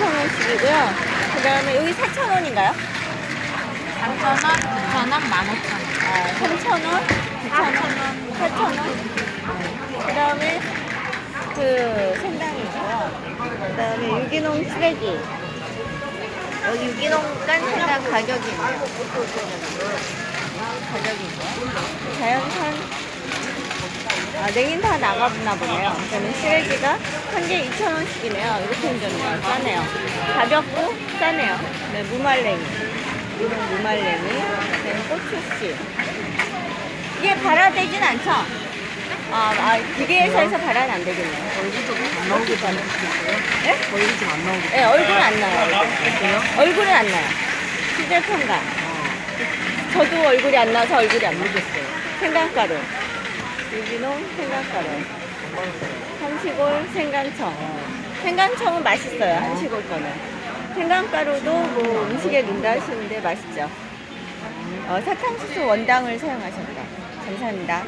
2,000원씩이고요. 그 다음에 여기 4,000원인가요? 3,000원, 9,000원, 15,000원. 아, 3,000원, 9,000원, 4,000원. 그 다음에 그 생강이고요. 그 다음에 유기농 쓰레기. 여기 유기농 깐 생강 가격이 있네요. 가격이 있고요. 자연산. 아, 냉인 다 나가나 보네요. 그러면 쓰레기가 한 개 2,000원씩이네요. 이렇게 생겼네요. 싸네요. 가볍고 싸네요. 네, 무말랭이. 유기농 무말랭이. 그다음에 고추씨. 이게 발화되진 않죠? 아, 아 기계에서 발화는 안 되겠네요. 얼굴도 안 나오게 되는 있어요? 네? 얼굴 좀 안 나오게 네, 얼굴은 안 나요. 되세요? 얼굴은 안 나요. 휴대폰가. 저도 얼굴이 안 나서 얼굴이 안 나요. 모르겠어요. 생강가루. 유기농 생강가루. 한시골 생강청. 생강청은 맛있어요. 한시골 거는. 생강가루도 뭐 음식에 넣는다 하시는데 맛있죠. 어, 사탕수수 원당을 사용하셨다. 감사합니다.